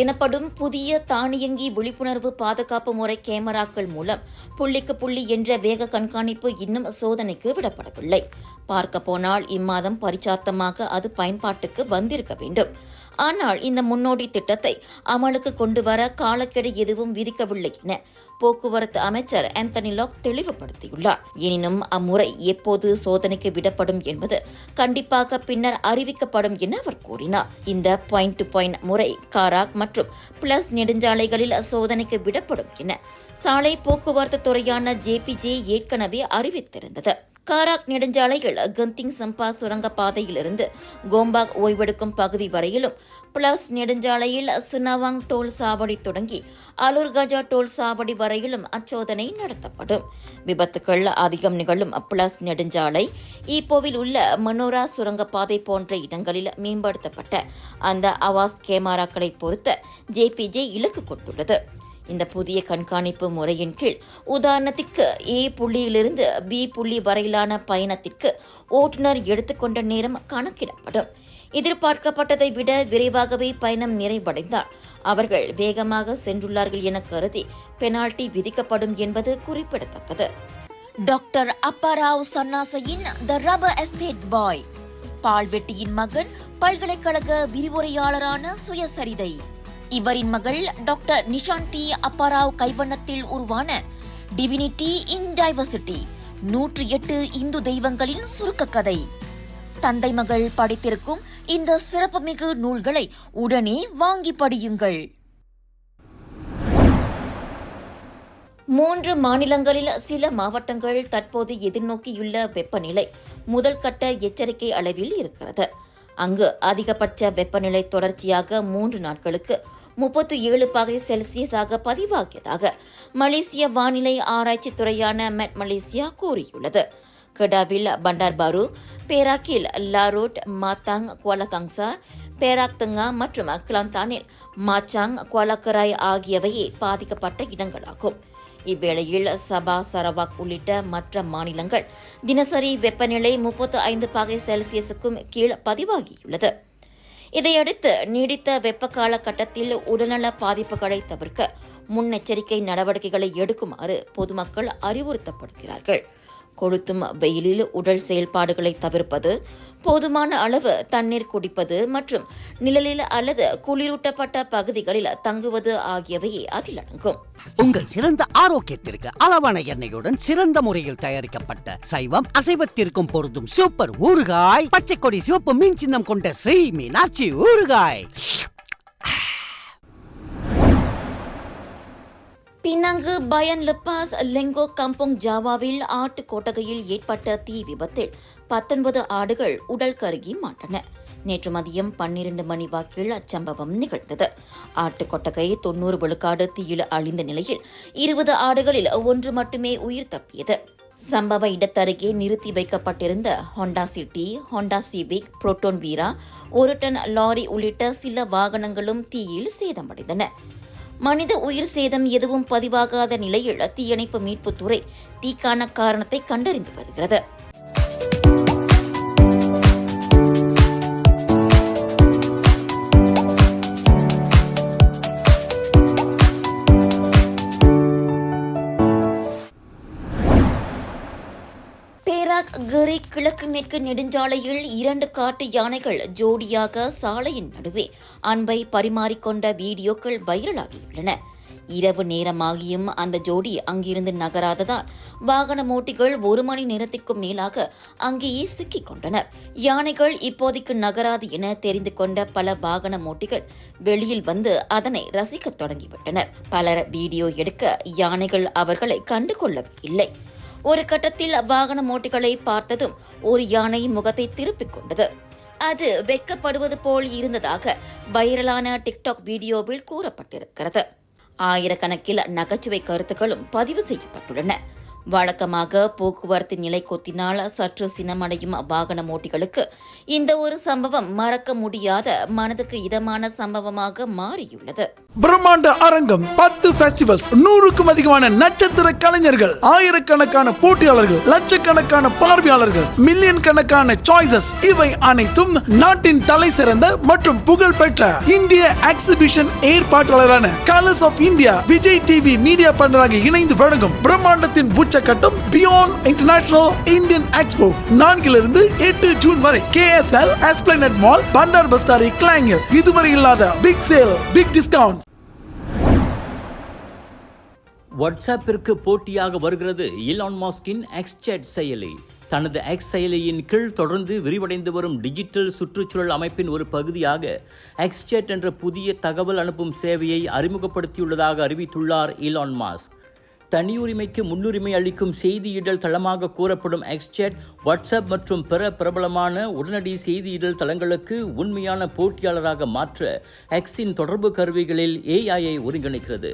எனப்படும் புதிய தானியங்கி விழிப்புணர்வு பாதுகாப்பு முறை கேமராக்கள் மூலம் புள்ளிக்கு புள்ளி என்ற வேக கண்காணிப்பு இன்னும் சோதனைக்கு விடப்படவில்லை. பார்க்க போனால் இம்மாதம் பரிச்சார்த்தமாக அது பயன்பாட்டுக்கு வந்திருக்க வேண்டும். ஆனால் இந்த முன்னோடி திட்டத்தை அமலுக்கு கொண்டு வர காலக்கெடு எதுவும் விதிக்கவில்லை என போக்குவரத்து அமைச்சர் ஆந்தனி லாக் தெளிவுபடுத்தியுள்ளார். எனினும் அம்முறை எப்போது சோதனைக்கு விடப்படும் என்பது கண்டிப்பாக பின்னர் அறிவிக்கப்படும் என அவர் கூறினார். இந்த பாயிண்ட் டு பாயிண்ட் முறை காராக் மற்றும் பிளஸ் நெடுஞ்சாலைகளில் சோதனைக்கு விடப்படும் என சாலை போக்குவரத்து துறையான ஜேபிஜே ஏற்கனவே அறிவித்திருந்தது. காராக் நெடுஞ்சாலையில் கந்திங் சம்பா சுரங்கப்பாதையிலிருந்து கோம்பாக் ஓய்வெடுக்கும் பகுதி வரையிலும் பிளஸ் நெடுஞ்சாலையில் சினவாங் டோல் சாவடி தொடங்கி அலூர்கஜா டோல் சாவடி வரையிலும் அச்சோதனை நடத்தப்படும். விபத்துகள் அதிகம் நிகழும் பிளஸ் நெடுஞ்சாலை ஈப்போவில் உள்ள மனோரா சுரங்கப்பாதை போன்ற இடங்களில் மேம்படுத்தப்பட்ட அந்த அவாஸ் கேமராக்களை பொறுத்த ஜேபிஜே இலக்கு கொண்டுள்ளது. இந்த புதிய கண்காணிப்பு முறையின் கீழ் உதாரணத்திற்கு ஏ புள்ளியிலிருந்து பி புள்ளி வரையிலான பயணத்திற்கு ஓட்டுநர் எடுத்துக்கொண்ட நேரம் கணக்கிடப்படும். எதிர்பார்க்கப்பட்டதை விட விரைவாகவே பயணம் நிறைவடைந்தால் அவர்கள் வேகமாக சென்றுள்ளார்கள் என கருதி பெனால்டி விதிக்கப்படும் என்பது குறிப்பிடத்தக்கது. டாக்டர் அப்பாராவ் சன்னாசையின் த ரபர் எஸ்டேட் பாய். பால்வெட்டியின் மகன் பல்கலைக்கழக விரிவுரையாளரான சுயசரிதை. இவரின் மகள் டாக்டர் நிஷாந்தி அப்பாராவ் கைவண்ணத்தில் உருவான டிவினிட்டி இன் டைவர்சிட்டி நூற்றி எட்டு இந்து தெய்வங்களின் சுருக்க கதை. தந்தை மகள் படித்திருக்கும் இந்த சிறப்புமிகு நூல்களை உடனே வாங்கி படியுங்கள். மூன்று மாநிலங்களில் சில மாவட்டங்கள் தற்போது எதிர்நோக்கியுள்ள வெப்பநிலை முதல் கட்ட எச்சரிக்கை அளவில் இருக்கிறது. அங்கு அதிகபட்ச வெப்பநிலை தொடர்ச்சியாக மூன்று நாட்களுக்கு முப்பத்தி ஏழு பகை செல்சியஸாக பதிவாகியதாக மலேசிய வானிலை ஆராய்ச்சி துறையான மெட் மலேசியா கூறியுள்ளது. கெடாவில் பண்டார்பாரு பேராக்கில் லாரோட் மாத்தாங் குவாலகங்சா பேராக் தங்கா மற்றும் கிளாந்தானில் மாச்சாங் குவாலக்கராய் ஆகியவையே பாதிக்கப்பட்ட இடங்களாகும். இவ்வேளையில் சபா சரவாக் உள்ளிட்ட மற்ற மாநிலங்கள் தினசரி வெப்பநிலை முப்பத்து ஐந்து பகை செல்சியஸுக்கும் கீழ் பதிவாகியுள்ளது. இதையடுத்து நீடித்த வெப்ப காலகட்டத்தில் உடல்நல பாதிப்புகளை தவிர்க்க முன்னெச்சரிக்கை நடவடிக்கைகளை எடுக்குமாறு பொதுமக்கள் அறிவுறுத்தப்படுகிறார்கள். கொளுத்தும் வெயிலில் உடல் செயல்பாடுகளை தவிர்ப்பது போதுமான அளவு தண்ணீர் குடிப்பது மற்றும் நிழலில் அல்லது குளிரூட்டப்பட்ட பகுதிகளில் தங்குவது ஆகியவையே அதில் அடங்கும். உங்கள் சிறந்த ஆரோக்கியத்திற்கு அளவான எண்ணெயுடன் சிறந்த முறையில் தயாரிக்கப்பட்ட சைவம் அசைவத்திற்கும் பொருந்தும் சூப்பர் ஊறுகாய் பச்சை கொடி சிவப்பு மீன் சின்னம் கொண்ட ஸ்ரீ மீனாட்சி ஊறுகாய். பினாங்கு பயன் லெப்பாஸ் லெங்கோ கம்போங் ஜாவாவில் ஆட்டு கொட்டகையில் ஏற்பட்ட தீ விபத்தில் பத்தொன்பது ஆடுகள் உடல் கருகி மாட்டன. நேற்று மதியம் பன்னிரண்டு மணி வாக்கில் அச்சம்பவம் நிகழ்ந்தது. ஆட்டு கொட்டகை தொன்னூறு விழுக்காடு தீயில் அழிந்த நிலையில் இருபது ஆடுகளில் ஒன்று மட்டுமே உயிர் தப்பியது. சம்பவ இடத்தருகே நிறுத்தி வைக்கப்பட்டிருந்த Honda City Honda Civic Proton Wira ஒரு டன் லாரி உள்ளிட்ட சில வாகனங்களும் தீயில் சேதமடைந்தன. மனித உயிர் சேதம் எதுவும் பதிவாகாத நிலையில் தீயணைப்பு மீட்புத் துறை தீக்கான காரணத்தை கண்டறிந்து வருகிறது. கரி கிழக்கு மேற்கு நெடுஞ்சாலையில் இரண்டு காட்டு யானைகள் ஜோடியாக சாலையின் நடுவே அன்பை பரிமாறிக்கொண்ட வீடியோக்கள் வைரலாகியுள்ளன. இரவு நேரமாகியும் அந்த ஜோடி அங்கிருந்து நகராததால் வாகன ஓட்டிகள் ஒரு மணி நேரத்திற்கும் மேலாக அங்கேயே சிக்கிக் கொண்டனர். யானைகள் இப்போதைக்கு நகராது என தெரிந்து கொண்ட பல வாகன ஓட்டிகள் வெளியில் வந்து அதனை ரசிக்கத் தொடங்கிவிட்டனர். பலர் வீடியோ எடுக்க யானைகள் அவர்களை கண்டுகொள்ளவில்லை. ஒரு கட்டத்தில் வாகனம் ஓட்டிகளை பார்த்ததும் ஒரு யானை முகத்தை திருப்பிக் கொண்டது. அது வெட்கப்படுவது போல் இருந்ததாக வைரலான டிக்டாக் வீடியோவில் கூறப்பட்டிருக்கிறது. ஆயிரக்கணக்கில் நகைச்சுவை கருத்துக்களும் பதிவு செய்யப்பட்டுள்ளன. வழக்கமாக போக்குவரத்து நிலை கொத்தினால் சற்று சினமடையும் வாகன ஓட்டிகளுக்கு இந்த ஒரு சம்பவம் மறக்க முடியாத மனதுக்கு இதமான சம்பவமாக மாறியுள்ளது. பிரம்மாண்ட அரங்கம் பத்து பெஸ்டிவல்ஸ் நூறுக்கும் அதிகமான நட்சத்திர கலைஞர்கள் ஆயிரக்கணக்கான போட்டியாளர்கள் லட்சக்கணக்கான பார்வையாளர்கள் மில்லியன் கணக்கான சாய்ஸஸ் இவை அனைத்தும் நாட்டின் தலை சிறந்த மற்றும் புகழ் பெற்ற இந்திய exhibition ஏற்பாட்டாளரான Colors of India Vijay TV media பண்டராக இணைந்து வழங்கும் பிரம்மாண்டத்தின் உச்சக்கட்டம் பியாண்ட் இன்டர்நேஷனல் இந்தியன் எக்ஸ்போ நான்கிலிருந்து எட்டு ஜூன் வரை K S L Esplanade mall Bandar Bestari கிளாங்கில் இதுவரை இல்லாத பிக் சேல் பிக் டிஸ்கவுண்ட் வாட்ஸ்அப்பிற்கு போட்டியாக வருகிறது இலான் மாஸ்கின் எக்ஸ்சேட் செயலி. தனது எக்ஸ் செயலியின் கீழ் தொடர்ந்து விரிவடைந்து வரும் டிஜிட்டல் சுற்றுச்சூழல் அமைப்பின் ஒரு பகுதியாக எக்ஸ்சேட் என்ற புதிய தகவல் அனுப்பும் சேவையை அறிமுகப்படுத்தியுள்ளதாக அறிவித்துள்ளார் இலான் மாஸ்க் தனியுரிமைக்கு முன்னுரிமை அளிக்கும் செய்தியிடல் தளமாக கூறப்படும் எக்ஸ்சேட் வாட்ஸ்அப் மற்றும் பிற பிரபலமான உடனடி செய்தியிடல் தளங்களுக்கு உண்மையான போட்டியாளராக மாற்ற எக்ஸின் தொடர்பு கருவிகளில் ஏஐயை ஒருங்கிணைக்கிறது.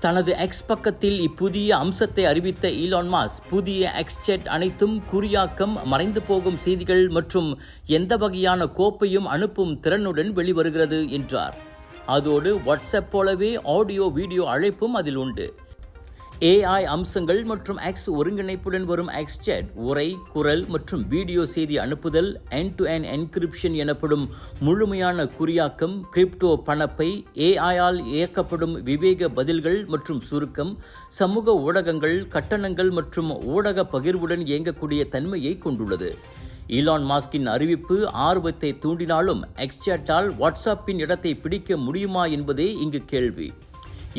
தனது எக்ஸ் பக்கத்தில் இப்புதிய அம்சத்தை அறிவித்த ஈலான் மாஸ் புதிய எக்ஸ்செட் அனைத்தும் குறியாக்கம் மறைந்து போகும் செய்திகள் மற்றும் எந்த வகையான கோப்பையும் அனுப்பும் திறனுடன் வெளிவருகிறது என்றார். அதோடு வாட்ஸ்அப் போலவே ஆடியோ வீடியோ அழைப்பும் அதில் உண்டு. ஏஐ அம்சங்கள் மற்றும் எக்ஸ் ஒருங்கிணைப்புடன் வரும் எக்ஸ்செட் உரை குரல் மற்றும் வீடியோ செய்தி அனுப்புதல் என் டு என் என்கிரிப்ஷன் எனப்படும் முழுமையான குறியாக்கம் கிரிப்டோ பணப்பை ஏஐயால் இயக்கப்படும் விவேக பதில்கள் மற்றும் சுருக்கம் சமூக ஊடகங்கள் கட்டணங்கள் மற்றும் ஊடக பகிர்வுடன் இயங்கக்கூடிய தன்மையை கொண்டுள்ளது. ஈலான் மாஸ்கின் அறிவிப்பு ஆர்வத்தை தூண்டினாலும் எக்ஸ்சேட்டால் வாட்ஸ்அப்பின் இடத்தை பிடிக்க முடியுமா என்பதே இங்கு கேள்வி.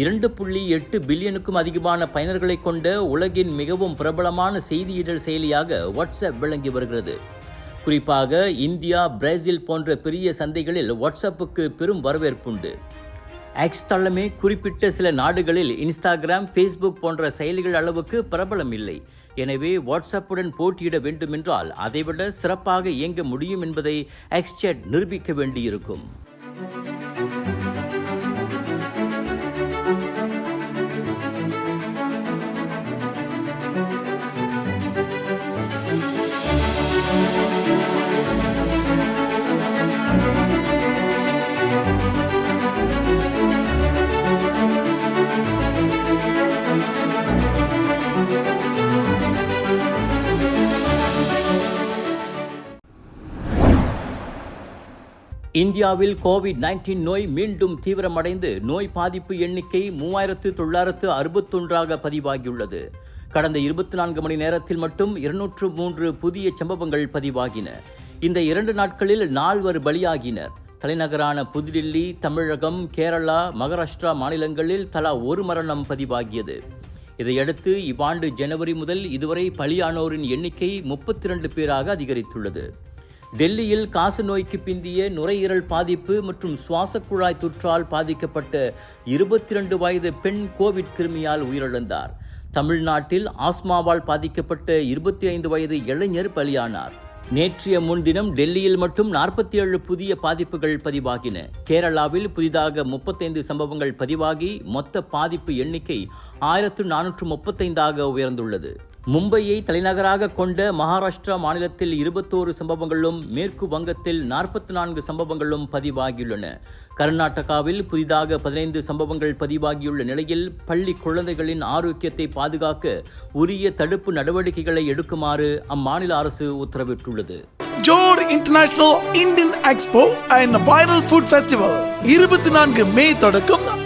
இரண்டு புள்ளி எட்டு பில்லியனுக்கும் அதிகமான பயனர்களை கொண்ட உலகின் மிகவும் பிரபலமான செய்தியிடல் செயலியாக வாட்ஸ்அப் விளங்கி வருகிறது. குறிப்பாக இந்தியா பிரேசில் போன்ற பெரிய சந்தைகளில் வாட்ஸ்அப்புக்கு பெரும் வரவேற்புண்டு எக்ஸ் தளமே குறிப்பிட்ட சில நாடுகளில் இன்ஸ்டாகிராம் ஃபேஸ்புக் போன்ற செயலிகள் அளவுக்கு பிரபலம் இல்லை. எனவே வாட்ஸ்அப்புடன் போட்டியிட வேண்டுமென்றால் அதைவிட சிறப்பாக இயங்க முடியும் என்பதை எக்ஸ்சேட் நிரூபிக்க வேண்டியிருக்கும். இந்தியாவில் கோவிட் 19 நோய் மீண்டும் தீவிரமடைந்து நோய் பாதிப்பு எண்ணிக்கை மூவாயிரத்து தொள்ளாயிரத்து அறுபத்தொன்றாக பதிவாகியுள்ளது. கடந்த இருபத்தி நான்கு மணி நேரத்தில் மட்டும் இருநூற்று மூன்று புதிய சம்பவங்கள் பதிவாகின. இந்த இரண்டு நாட்களில் நால்வர் பலியாகினர். தலைநகரான புதுடில்லி தமிழகம் கேரளா மகாராஷ்டிரா மாநிலங்களில் தலா ஒரு மரணம் பதிவாகியது. இதையடுத்து இவ்வாண்டு ஜனவரி முதல் இதுவரை பலியானோரின் எண்ணிக்கை முப்பத்தி இரண்டு பேராக அதிகரித்துள்ளது. டெல்லியில் காச நோய்க்கு பிந்திய நுரையீரல் பாதிப்பு மற்றும் சுவாச குழாய் தொற்றால் பாதிக்கப்பட்ட இருபத்தி இரண்டு வயது பெண் கோவிட் கிருமியால் உயிரிழந்தார். தமிழ்நாட்டில் ஆஸ்மாவால் பாதிக்கப்பட்ட இருபத்தி ஐந்து வயது இளைஞர் பலியானார். நேற்றைய முன்தினம் டெல்லியில் மட்டும் நாற்பத்தி ஏழு புதிய பாதிப்புகள் பதிவாகின. கேரளாவில் புதிதாக முப்பத்தைந்து சம்பவங்கள் பதிவாகி மொத்த பாதிப்பு எண்ணிக்கை ஆயிரத்து நானூற்று முப்பத்தைந்தாக உயர்ந்துள்ளது. மும்பையை தலைநகராக கொண்ட மகாராஷ்டிரா மாநிலத்தில் இருபத்தோரு சம்பவங்களும் மேற்கு வங்கத்தில் நாற்பத்தி நான்கு சம்பவங்களும் பதிவாகியுள்ளன. கர்நாடகாவில் புதிதாக பதினைந்து சம்பவங்கள் பதிவாகியுள்ள நிலையில் பள்ளி குழந்தைகளின் ஆரோக்கியத்தை பாதுகாக்க உரிய தடுப்பு நடவடிக்கைகளை எடுக்குமாறு அம்மாநில அரசு உத்தரவிட்டுள்ளது. Johor international Indian expo and viral food festival இருபத்தி நான்கு மே தொடக்கம்